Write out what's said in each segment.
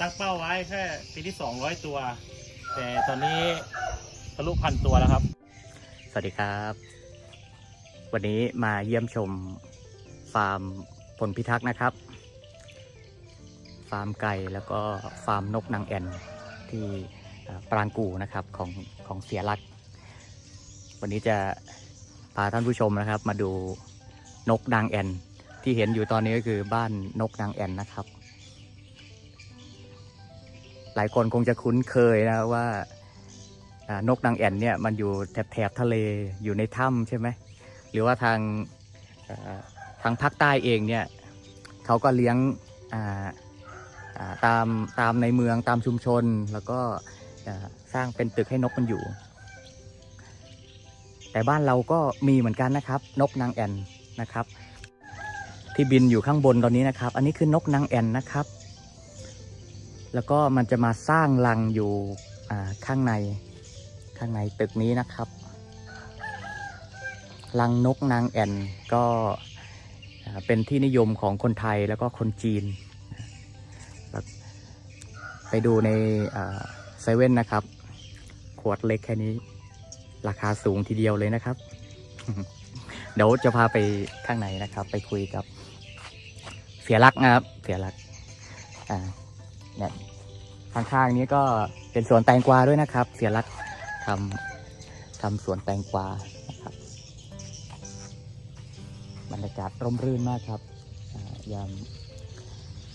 ตั้งเป้าไว้แค่ปีที่ 200 ตัว แต่ตอนนี้ทะลุพันตัวแล้วครับ สวัสดีครับ วันนี้มาเยี่ยมชมฟาร์มผลพิทักษ์นะครับ ฟาร์มไก่แล้วก็ฟาร์มนกนางแอ่นที่ปรางกูนะครับของของเสียรัก วันนี้จะพาท่านผู้ชมนะครับ มาดูนกนางแอ่นที่เห็นอยู่ตอนนี้ก็คือบ้านนกนางแอ่นนะครับ หลายคนคงจะคุ้นเคยนะว่านกนางแอ่นเนี่ยมันอยู่แถบแถบทะเลอยู่ในถ้ำใช่ไหมหรือว่าทางทางภาคใต้เองเนี่ยเขาก็เลี้ยงตามตามในเมืองตามชุมชน แล้วก็สร้างเป็นตึกให้นกมันอยู่ แต่บ้านเราก็มีเหมือนกันนะครับ นกนางแอ่นนะครับ ที่บินอยู่ข้างบนตอนนี้นะครับ อันนี้คือนกนางแอ่นนะครับ แล้วก็มันจะมาสร้างรังอยู่ข้างในข้างในตึกนี้นะครับรังนกนางแอ่นก็เป็นที่นิยมของคนไทยแล้วก็คนจีน ไปดูในเซเว่นนะครับ ขวดเล็กแค่นี้ ราคาสูงทีเดียวเลยนะครับ เดี๋ยวจะพาไปข้างในนะครับ ไปคุยกับเสียรักนะครับ เสียรักอ่าเนี่ย ข้างๆนี้ก็เป็นสวนแตงกวาด้วยนะครับ เสียรักทำทำสวนแตงกวานะครับบรรยากาศร่มรื่นมากครับยาม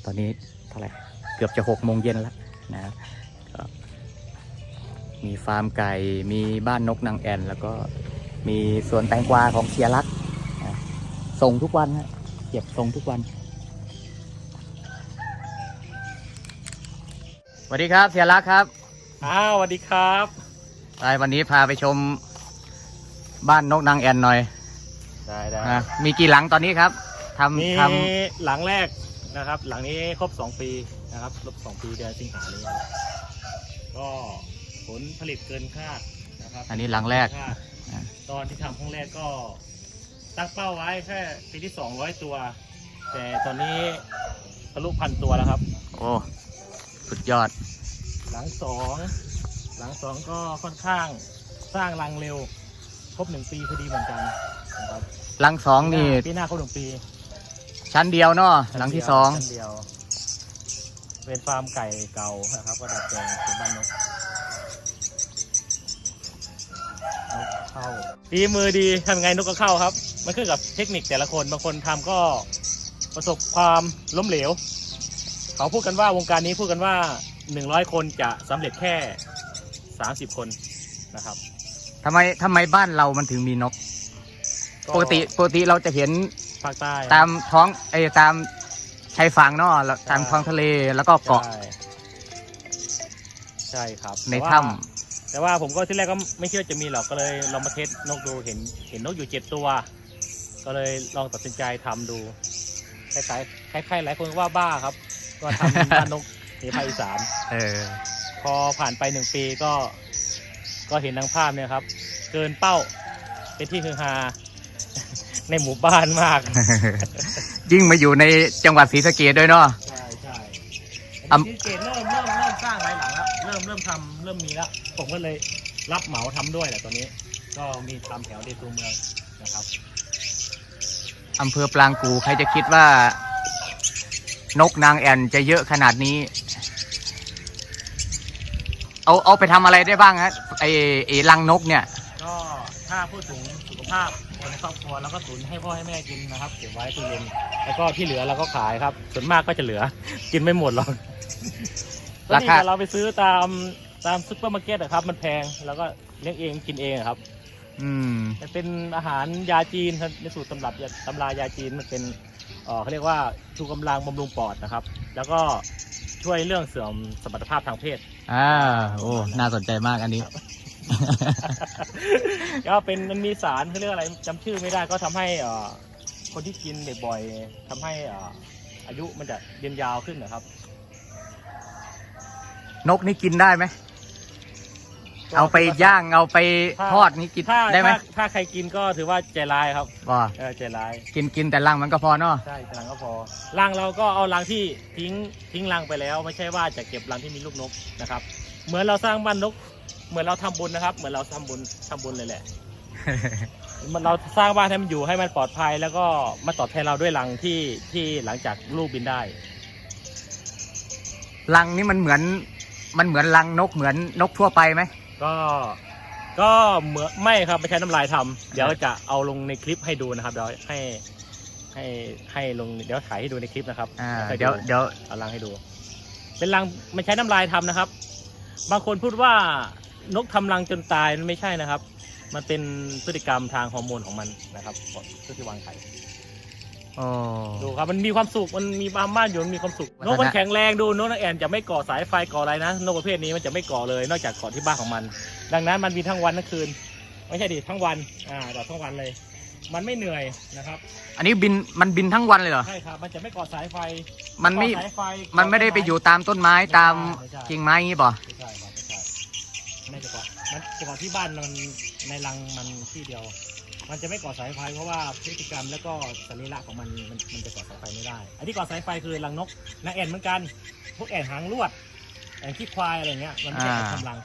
ตอนนี้เท่าไหร่เกือบจะหกโมงเย็นแล้วนะมีฟาร์มไก่ มีบ้านนกนางแอ่น แล้วก็มีสวนแตงกวาของเสียรักส่งทุกวันฮะเก็บส่งทุกวัน วัสดีครับเสียรักครับอ้าวสวัสดีครับไปวันนี้พาไปชมบ้านนกนางแอ่นหน่อยได้ได้นะมีกี่หลังตอนนี้ครับทำมีทหลังแรกนะครับ หลังนี้ครบ 2 ปีนะครับครบ2ปีเดือนสิงหานี้ครับก็ผลผลิตเกินคาดนะครับำอันนี้หลังแรก คาดอ่า ตอนที่ทำครั้งแรกก็ ตั้งเป้าไว้แค่ปีที่ 200 ตัว แต่ตอนนี้ทะลุพันตัวแล้วครับ โอ้ สุดยอด หลังสองหลังสองก็ค่อนข้างสร้างรังเร็ว ครบหนึ่งปีพอดีเหมือนกันนะครับหลังสองนี่ ปีหน้าครบหนึ่งปีชั้นเดียวเนาะหลังที่สองชั้นเดียว เป็นฟาร์มไก่เก่านะครับก็ดัดแปลงเป็นบ้านนกนกเข้าฝีมือดีทำยังไงนกก็เข้าครับ มันขึ้นกับเทคนิคแต่ละคนบางคนทำก็ประสบความล้มเหลว เขาพูดกันว่าวงการนี้พูดกันว่าหนึ่งร้อยคนจะสำเร็จแค่สามสิบคนนะครับทำไมทำไมบ้านเรามันถึงมีนก ปกติปกติเราจะเห็นภาคใต้ตามท้องเอยตามชายฝั่งเนาะแล้วตามท้องทะเลแล้วก็เกาะ ใช่ใช่ครับในแต่ว่าถ้แต่ว่าผมก็ที่แรกก็ไม่คิดว่าจะมีหรอกก็เลยลองมาเทสนกดูเห็นเห็นนกอยู่เจ็ดตัว ก็เลยลองตัดสินใจทำดูคล้ายๆคล้ายๆหลายคนก็ว่าบ้าครับ ก็ทำบ้านนกในภาคอีสานำเออ พอผ่านไปหนึ่งปีก็ ก็เห็นทางภาพเนี่ยครับ เกินเป้า เป็นที่ฮือฮา ในหมู่บ้านมาก ยิ่งมาอยู่ในจังหวัดศรีสะเกดด้วยเนาะ ใช่ใช่อำอันนี้เกตเริ่มเริ่มเริ่มสร้างหลายหลังแล้วเริ่มเริ่มทำเริ่มมีแล้ว ผมก็เลยรับเหมาทำด้วยแหละตอนนี้ ก็มีทำแถวเดตูเมืองนะครับ อำเภอปรางกูใครจะคิดว่า นกนางแอ่นจะเยอะขนาดนี้ เอาเอาไปทำอะไรได้บ้างฮะไอไอรังนกเนี่ย ก็ถ้าพูดถึงสุขภาพคนในครอบครัวแล้วก็ตุนให้พ่อให้แม่กินนะครับเก็บไว้ตู้เย็นแล้วก็ที่เหลือเราก็ขายครับ ส่วนมากก็จะเหลือ กินไม่หมดหรอกราคาก็นี่เราไปซื้อตามตามซุปเปอร์มาร์เก็ตอะครับ มันแพงแล้วก็เลี้ยงเองกินเองอะครับอืม มันเป็นอาหารยาจีนครับในสูตรตำรับยาตำรายาจีนมันเป็น เอ่อเขาเรียกว่าชูกำลังบำรุงปอดนะครับ แล้วก็ช่วยเรื่องเสื่อมสมรรถภาพทางเพศ อ่า โอ้ น่าสนใจมากอันนี้ ก็เป็นมันมีสารเขาเรียกอะไรจำชื่อไม่ได้ก็ทำให้เอ่อคนที่กินบ่อยๆทำให้เอ่ออายุมันจะยืนยาวขึ้นนะครับ นกนี่กินได้ไหม เอาไปย่างเอาไปทอดนี่กินถ้าได้ไหมถ้าถ้าใครกินก็ถือว่าใจร้ายครับบ่เออใจร้าย กินกินแต่รังมันก็พอเนาะใช่รังก็พอรังเราก็เอารังที่ทิ้งทิ้งรังไปแล้ว ไม่ใช่ว่าจะเก็บรังที่มีลูกนกนะครับ เหมือนเราสร้างบ้านนก เหมือนเราทำบุญนะครับ เหมือนเราทำบุญทำบุญเลยแหละ มันเราสร้างบ้านให้มันอยู่ให้มันปลอดภัย แล้วก็มาตอบแทนเราด้วยรังที่ที่หลังจากลูกบินได้รังนี่มันเหมือนมันเหมือนรังนกเหมือนนกทั่วไปไหม ก็ก็เหมือนไม่ครับไม่ใช้น้ำลายทำเดี๋ยวจะเอาลงในคลิปให้ดูนะครับเดี๋ยวให้ให้ให้ลงเดี๋ยวถ่ายให้ดูในคลิปนะครับอ่าให้เดี๋ยวดูเดี๋ยวเอาลังให้ดู เป็นรังไม่ใช้น้ำลายทำนะครับ บางคนพูดว่านกทำรังจนตายมันไม่ใช่นะครับ มันเป็นพฤติกรรมทางฮอร์โมนของมันนะครับเพื่อที่วางไข่ โอ้ดูครับมันมีความสุขมันมีความบ้านอยู่มันมีความสุขวัฒนะนกมันแข็งแรงดูนกนางแอ่นจะไม่ก่อสายไฟก่ออะไรนะนกประเภทนี้มันจะไม่ก่อเลยนอกจากก่อที่บ้านของมัน ดังนั้นมันมีทั้งวันทั้งคืน ไม่ใช่ดิทั้งวันอ่าต่อทั้งวันเลย มันไม่เหนื่อยนะครับอันนี้บินมันบินทั้งวันเลยเหรอ ใช่ครับมันจะไม่ก่อสายไฟมันไม่ ก่อสายฟมันไม่ได้ไปอยู่ตามต้นไม้ตามกิ่งไม้งี้ป่ะไม่ใช่ครับไม่ใช่ไม่จะก่อมันจะก่อที่บ้านมันในรังมันที่เดียว มันจะไม่ก่อสายไฟเพราะว่าพฤติกรรมแล้วก็สรีระของมันมันมันจะก่อสายไฟไม่ได้ อันที่ก่อสายไฟคือรังนกนางแอ่นเหมือนกัน พวกแอ่นหางลวด แอ่นขี้ควายอะไรเงี้ย มันไม่ได้อ่าทำรัง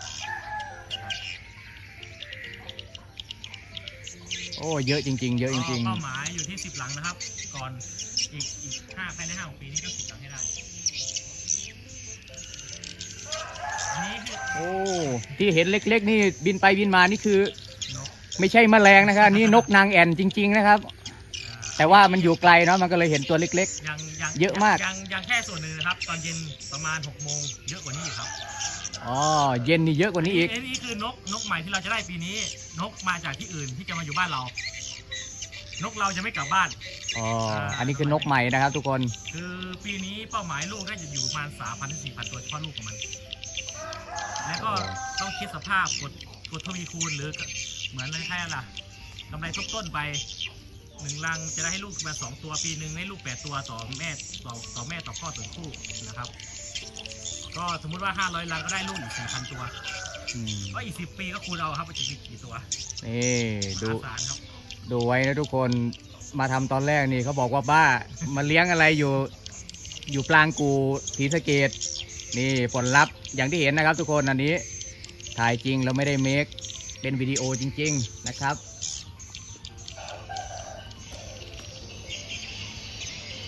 โอ้เยอะจริง ๆ เยอะจริง เป้าหมายอยู่ที่สิบหลังนะครับ ก่อนอีกอีกห้าภายในห้าปีนี้ก็สิบหลังให้ได้ อันนี้คือ ๆ โอ้ที่เห็นเล็ก ๆ นี่บินไปบินมานี่คือนก ไม่ใช่แมลงนะครับอันนี่นกนางแอ่นจริง ๆนะครับอ่าแต่ว่ามันอยู่ไกลเนาะมันก็เลยเห็นตัวเล็ก ยังยังเยอะมาก ยังยังแค่ส่วนหนึ่งนะครับ ตอนเย็นประมาณ6กโมงเยอะกว่านี้อีกครับๆอ๋อเย็นนี่เยอะกว่านี้อีกนนี้คือนกนกใหม่ที่เราจะได้ปีนี้ นกมาจากที่อื่นที่จะมาอยู่บ้านเรา นกเราจะไม่กลับบ้าน อ๋อ อันนี้คือนกใหม่นะครับ ทุกคน คือปีนี้เป้าหมายลูกน่าจะอยู่ประมาณสามพันถึงสี่พันตัวเฉพาะลูกของมัน แล้วก็ต้องคิดสภาพกดกดทวีคูณหรือ เหมือนอะไรแค่ล่ะกำไรทบต้นไปหนึ่งรังจะได้ให้ลูกมาสองตัวปีหนึ่งได้ลูกแปดตัวต่อแม่ต่อต่อแม่ต่อพ่อต่อคู่นะครับ ก็สมมุติว่าห้าร้อยรังก็ได้ลูกอีกสี่พันตัวอืมก็อีกสิบปีก็คูณเอาครับว่าจะมีกี่ตัวนี่ดูมหาศาลครับดูไว้นะทุกคนมาทำตอนแรกนี่เขาบอกว่าบ้า มาเลี้ยงอะไรอยู่ อยู่ปลางกูศรีสะเกดนี่ผลลัพธ์อย่างที่เห็นนะครับ ทุกคนอันนี้ถ่ายจริงเราไม่ได้เมค เป็นวิดีโอจริง ๆนะครับ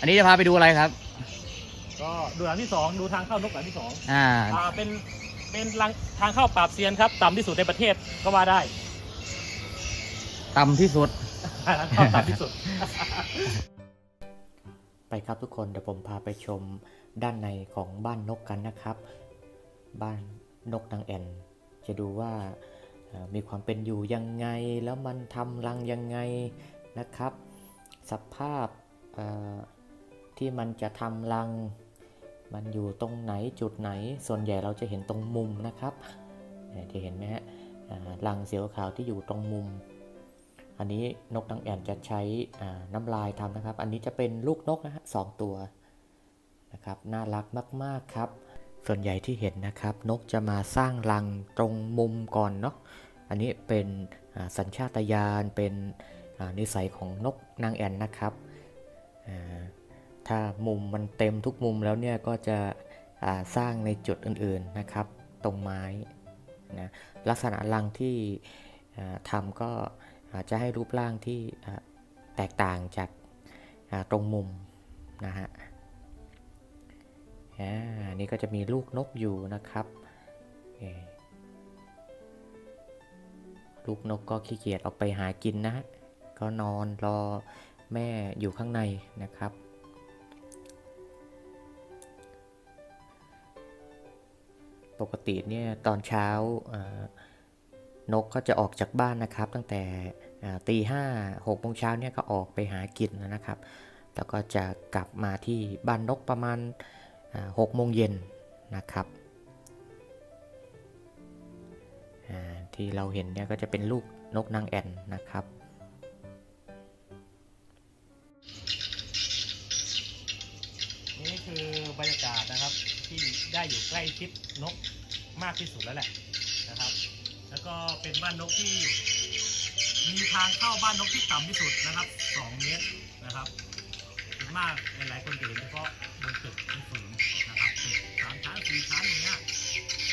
อันนี้จะพาไปดูอะไรครับ ก็ดูหลังที่สองดูทางเข้านกหลังที่สองอ่า อ่าเป็นเป็นรังทางเข้าปราบเซียนครับต่ำที่สุดในประเทศก็ว่าได้ ต่ำที่สุด ทางเข้าต่ำที่สุด ไปครับทุกคนเดี๋ยวผมพาไปชมด้านในของบ้านนกกันนะครับ บ้านนกนางแอ่นจะดูว่าเอ่อ มีความเป็นอยู่ยังไง แล้วมันทำรังยังไงนะครับ สภาพที่มันจะทำรัง มันอยู่ตรงไหนจุดไหน ส่วนใหญ่เราจะเห็นตรงมุมนะครับเนี่ยจะเห็นไหมฮะรังเสียวขาวที่อยู่ตรงมุม อันนี้นกนางแอ่นจะใช้น้ำลายทำนะครับ อันนี้จะเป็นลูกนกนะฮะสองตัวนะครับ น่ารักมาก ๆ ครับ ส่วนใหญ่ที่เห็นนะครับ นกจะมาสร้างรังตรงมุมก่อนเนาะอันนี้เป็นสัญชาตญาณเป็นนิสัยของนกนางแอ่นนะครับถ้ามุมมันเต็มทุกมุมแล้วเนี่ยก็จะสร้างในจุดอื่นๆนะครับ ตรงไม้นะลักษณะรังที่ทำก็จะให้รูปร่างที่แตกต่างจากตรงมุมนะฮะ อ่านี่ก็จะมีลูกนกอยู่นะครับ ลูกนกก็ขี้เกียจออกไปหากินนะ ก็นอนรอแม่อยู่ข้างในนะครับ ปกติเนี่ยตอนเช้านกก็จะออกจากบ้านนะครับ ตั้งแต่ตีห้าหกโมงเช้าเนี่ยก็ออกไปหากินนะครับ แล้วก็จะกลับมาที่บ้านนกประมาณ หกโมงเย็นนะครับที่เราเห็นเนี่ยก็จะเป็นลูกนกนางแอ่นนะครับนี่คือบรรยากาศนะครับที่ได้อยู่ใกล้ชิดนกมากที่สุดแล้วแหละนะครับ แล้วก็เป็นบ้านนกที่ มีทางเข้าบ้านนกที่ต่ำที่สุดนะครับ 2 เมตรนะครับมากหลายๆคนจะเห็นเฉพาะบนตึก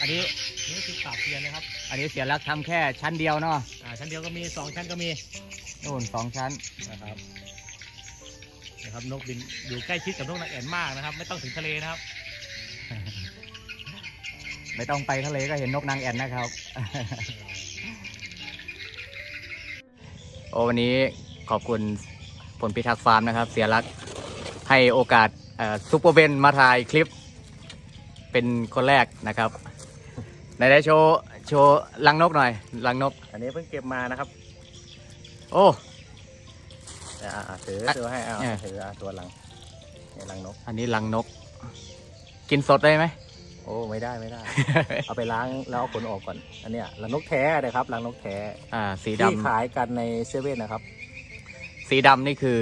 นนี้นี่คือตาเทียนนะครับอันนี้เสียรักทำแค่ชั้นเดียวเนาะอ่าชั้นเดียวก็มี2ชั้นก็มีนู่นสองชั้น นะครับนะครับนกบินอยู่ใกล้ชิดกับนกนางแอ่นมากนะครับ ไม่ต้องถึงทะเลนะครับ ไม่ต้องไปทะเลก็เห็นนกนางแอ่นนะครับ โอ้วันนี้ขอบคุณผลพิทักษ์ฟาร์มนะครับ เสียรักให้โอกาสเอ่อซุปเปอร์เบนมาถ่ายคลิปเป็นคนแรกนะครับ ไหนได้โชว์โชว์ลังนกหน่อยลังนก อันนี้เพิ่งเก็บมานะครับโอ้ อ่าถือถือให้เอาเนี่ย ถืออะตัวหลังเนี่ยหลังนก อันนี้ลังนก กินสดได้ไหม โอ้ไม่ได้ไม่ได้ เอาไปล้างแล้วเอาขนออกก่อน อันเนี้ยหลังนกแท้นะครับหลังนกแท้อ่า สีที่ดำขายกันในเซเว่นนะครับสีดำนี่คือ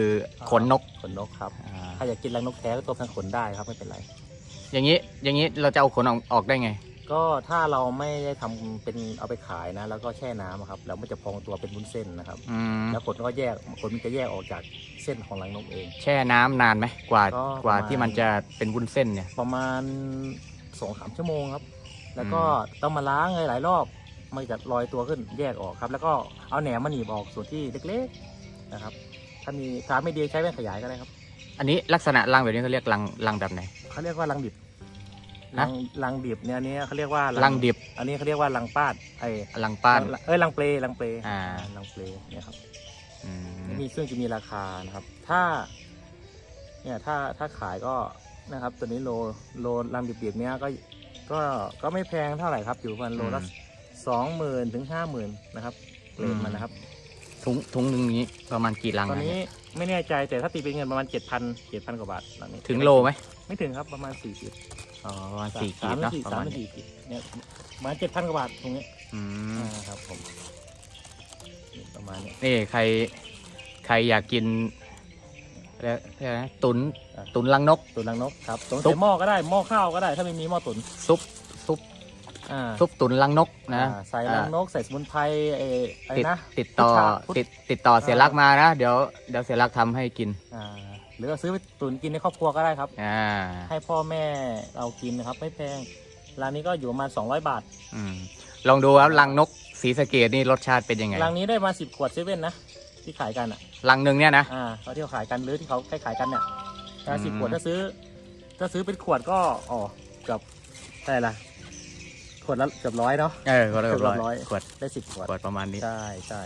ขนนกขนนกครับ อ่าถ้าอยากกินหลังนกแท้ก็ตัวทั้งขนได้ครับไม่เป็นไร อย่างนี้อย่างนี้เราจะเอาขนออกออกได้ไง ก็ถ้าเราไม่ได้ทำเป็นเอาไปขายนะ แล้วก็แช่น้ำอะครับ แล้วมันจะพองตัวเป็นวุ้นเส้นนะครับ อืมแล้วขนก็แยกขนมันจะแยกออกจากเส้นของหลังนกเอง แช่น้ำนานไหมกว่าก็กว่าประมาณ ที่มันจะเป็นวุ้นเส้นเนี่ย ประมาณสองสามชั่วโมงครับ แล้วก็อืมต้องมาล้างหลายๆรอบ มันจะลอยตัวขึ้นแยกออกครับ แล้วก็เอาแหนมมาหนีบออกส่วนที่เล็กๆนะครับ ถ้ามีถ้าไม่ดีใช้แว่นขยายก็ได้ครับอันนี้ลักษณะรังแบบนี้เขาเรียกรังรังแบบไหนเขาเรียกว่าลังดิบ ฮะลังลังดิบเนี่ยอันนี้เขาเรียกว่ารังดิบอันนี้เขาเรียกว่าลังป้าดไอ้รังป้าน เอ้ยลังเปลลังเปลอ่า ลังเปลเนี่ยครับอืมมีซึ่งจะมีราคานะครับ ถ้า เนี่ยถ้าถ้าขายก็นะครับ ตัวนี้โลโลลังดิบๆเนี้ยก็ก็ก็ไม่แพงเท่าไหร่ครับ อยู่ประมาณโลละสองหมื่นถึงห้าหมื่นนะครับเรทมันนะครับ ถุงถุงหนึ่งนี้ประมาณกี่รังตอนนะนี้ไม่แน่ใจแต่ถ้าตีเป็นเงินประมาณเจ็ดพันเจ็ดพันกว่าบาทหลังนี้ถึงโลไหมไม่ถึงครับประมาณสี่สิบอ๋อประมาณสี่ขีสาดมเนาะสี่ประสามมาณนี้สี่ขีดเนี่ยประมาณเจ็ดพันกว่าบาทตรงนี้อืม อ่าครับผมนี่ประมาณนี้ นี่ใครใครอยากกินแล้วอะไรนะตุนอะ ตุนรังนก ตุ๋นลังนกครับตุ๋นซุปใส่หม้อก็ได้หม้อข้าวก็ได้ ถ้าไม่มีหม้อตุ๋นซุปซุป อ่าซุปตุนรังนกนะอ่าใส่ลังนกใส่สมุนไพรไอ้ไอ้ติดนะติดต่อพุทธะพุทธ ติดติดต่อเสียรักมานะเดี๋ยวเดี๋ยวเสียรักทำให้กินอ่าหรือเอาซื้อไปตุ๋นกินในครอบครัวก็ได้ครับ อ่าให้พ่อแม่เรากินนะครับไม่แพงร้านนี้ก็อยู่ประมาณ200 บาทอืมลองดูครับรังนกสีสะเกดนี่รสชาติเป็นยังไงร้านนี้ได้มาสิบขวดเซเว่นนะที่ขายกันอะรังหนึ่งเนี่ยนะ อ่าเขาที่เขาขายกันหรือที่เขาขายขายกันเนี่ยอืม สิบขวดถ้าซื้อ ถ้าซื้อเป็นขวดก็อ๋อเกือบเท่าไหร่ละ ขวดละเกือบร้อยเนาะ เออก็เรียบร้อยเกือบร้อยขวดได้สิบขวดขวดประมาณนี้ ใช่ใช่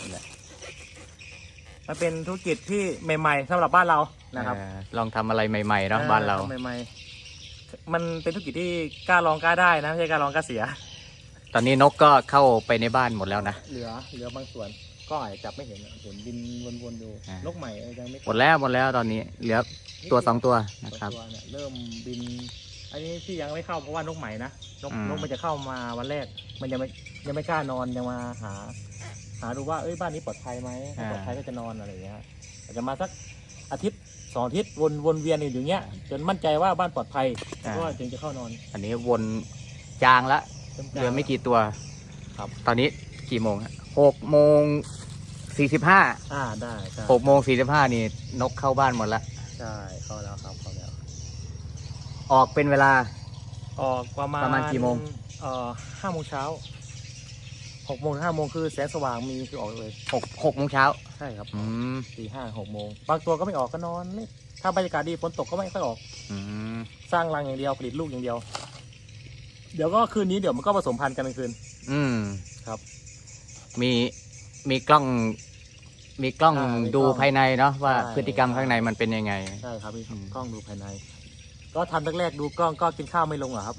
นี่แหละมันเป็นธุรกิจที่ใหม่ ๆสำหรับบ้านเรานะครับเออลองทำอะไรใหม่ๆเนาะออบ้านเราทำใหม่ๆมันเป็นธุรกิจที่กล้าลองกล้าได้นะไม่ใช่กล้าลองกล้าเสีย ตอนนี้นกก็เข้าไปในบ้านหมดแล้วนะ เหลือเหลือบางส่วนก็อาจจะจับไม่เห็นอะเห็นบินวนๆอยู่อ่าน นกใหม่ยังไม่หมดแล้วหมดแล้วตอนนี้เหลือตัวสองตัวสอนะงครับ ตัวเนี่ยเริ่มบิน อันนี้ที่ยังไม่เข้าเพราะว่านกใหม่นะนกอืมนกมันจะเข้ามาวันแรก มันยังไม่ยังไม่กล้านอนยังมาหา หาดูว่าเอ้ยบ้านนี้ปลอดภัยไหมถ้าปลอดภัยก็จะนอนอะไรอย่างเงี้ยอาจจะมาสักอาทิตย์สองอาทิตย์วนวนเวียนอยู่อย่างเงี้ย จนมั่นใจว่าบ้านปลอดภัยก็ถึงจะเข้านอนอันนี้วนจางละเหลือไม่กี่ตัวครับ ตอนนี้กี่โมงฮะหกโมงสี่สิบห้าอ่าได้ใช่หกโมงสี่สิบห้านี่นกเข้าบ้านหมดละ ใช่เข้าแล้วครับเข้าแล้ว ออกเป็นเวลา ออกประมาณประมาณกี่โมง เอ่อห้าโมงเช้าหกโมงถึงห้าโมงคือแสงสว่างมีคือออกเลย หกหกโมงเช้าใช่ครับอืมสี่ห้าหกโมงบางตัวก็ไม่ออกก็นอนเล่นถ้าบรรยากาศดีฝนตกก็ไม่ค่อยออก อืมสร้างรังอย่างเดียวผลิตลูกอย่างเดียว เดี๋ยวก็คืนนี้เดี๋ยวมันก็ผสมพันธุ์กันกลางคืน อืมครับ มีมีกล้อง มีกล้องอ่ามีดูกล้องภายในเนาะว่าใช่ พฤติกรรมข้างในมันเป็นยังไง ใช่ครับพี่อืม กล้องดูภายใน ก็ทำแรกๆดูกล้องก็กินข้าวไม่ลงเหรอครับ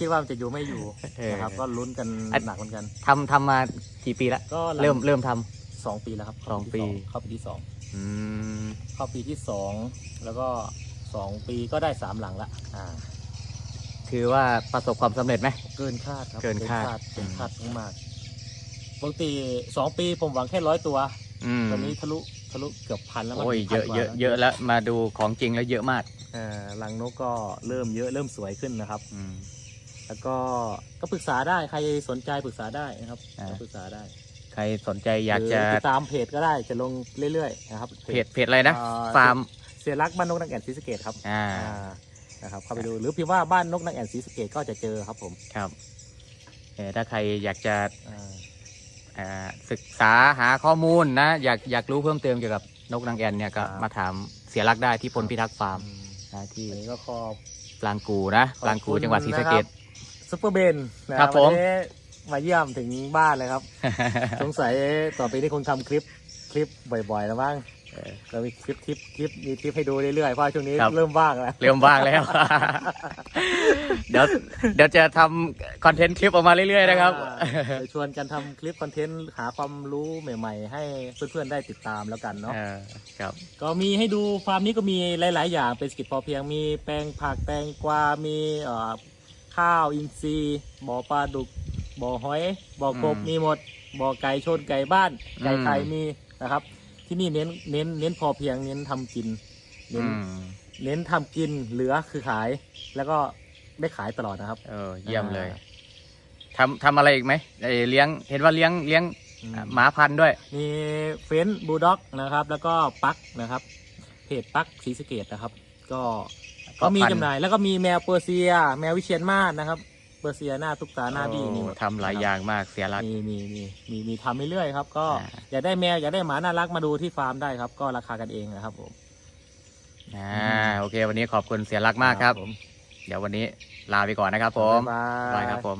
คิดว่ามันจะอยู่ไม่อยู่เออนะครับก็ลุ้นกันอัน หนักเหมือนกัน ทำทำมากี่ปีละก็หลังเริ่มเริ่มทำสองปีแล้วครับสองปีเข้าปีที่สองอืมเข้าปีที่สองแล้วก็สองปีก็ได้สามหลังละอ่า ถือว่าประสบความสำเร็จไหม เกินคาดครับเกินคาดเกินคาดมากๆปกติสองปีผมหวังแค่ร้อยตัว อืมตอนนี้ทะลุทะลุเกือบพันแล้วมั้งโอ้ยเยอะพันกว่าเยอะแล้วเยอะแล้วมาดูของจริงแล้วเยอะมากอ่า รังนกก็เริ่มเยอะเริ่มสวยขึ้นนะครับ อืม แล้วก็ก็ปรึกษาได้ใครสนใจปรึกษาได้นะครับอ่า ก็ปรึกษาได้ใครสนใจอยากหรืจะติดตามเพจก็ได้จะลงเรื่อยๆนะครับ เพจเพจอะไรนะ อ่ฟาร์ม เสียรักบ้านนกนางแอ่นศรีสะเกดครับอ่า อ่านะครับเข้าไปดูหรือพิมพ์ว่าบ้านนกนางแอ่นศรีสะเกดก็จะเจอครับผมครับเอ่อถ้าใครอยากจะอ่าอ่าศึกษาหาข้อมูลนะ อยากอยากรู้เพิ่มเติมเกี่ยวกับนกนางแอ่นเนี่ยก็มาถามเสียรักได้ที่พลพิทักษ์ฟาร์ม อืม นะที่วันนี้ก็ขอบปลางกูนะปลางกูจังหวัดศรีสะเกด ซุปเปอร์เบนนะครับผม วันนี้มาเยี่ยมถึงบ้านเลยครับ สงสัยต่อไปนี้คงทำคลิปคลิปบ่อยๆแล้วมั้ง เรามีคลิปทิปคลิปมีคลิปให้ดูเรื่อยๆเพราะช่วงนี้ครับเริ่มว่างแล้ว เริ่มบ้างแล้ว เดี๋ยวเดี๋ยวจะทำคอนเทนต์คลิปออกมาเรื่อยๆนะครับอ่าเดี๋ยวชวนกันทำคลิปคอนเทนต์หาความรู้ใหม่ ๆ ให้เพื่อนๆได้ติดตามแล้วกันเนาะเออครับ ก็มีให้ดูฟาร์มนี้ก็มีหลาย ๆ อย่างเป็นสกิจพอเพียงมีแปลงผักแตงกวา มีเอ่อข้าวอินทรีย์บ่อปลาดุกบ่อหอยบ่อกบอืมมีหมดบ่อไก่ชนไก่บ้านไก่ไข่อืมมีนะครับ ที่นี่เน้นเน้นเน้นพอเพียงเน้นทำกิน เน้อืนมเน้นทำกินเหลือคือขาย แล้วก็ได้ขายตลอดนะครับ เออ เยี่ยมเลยอ่า ทำทำอะไรอีกไหมเอ่อเลี้ยง เห็นว่าเลี้ยงเลี้ยงอืมอะหมาพันธุ์ด้วย มีเฟนบูลด็อกนะครับ แล้วก็ปักนะครับเพจปักสีสะเกตนะครับ ก็ก็มีพันจำหน่ายแล้วก็มีแมวเปอร์เซีย แมววิเชียนมาศนะครับ เปอร์เซียหน้าตุ๊กตาหน้าบี้มีหมดโอ้ทำหลายอย่างมากเสียรัก มีมีมีมีมีทำเรื่อยๆครับ ก็อ่า อยากได้แมวอยากได้หมาน่ารักมาดูที่ฟาร์มได้ครับ ก็ราคากันเองนะครับผมอ่าโอเค วันนี้ขอบคุณเสียรักมากครับ ผมเดี๋ยววันนี้ลาไปก่อนนะครับผม บ๊ายบายบายครับผม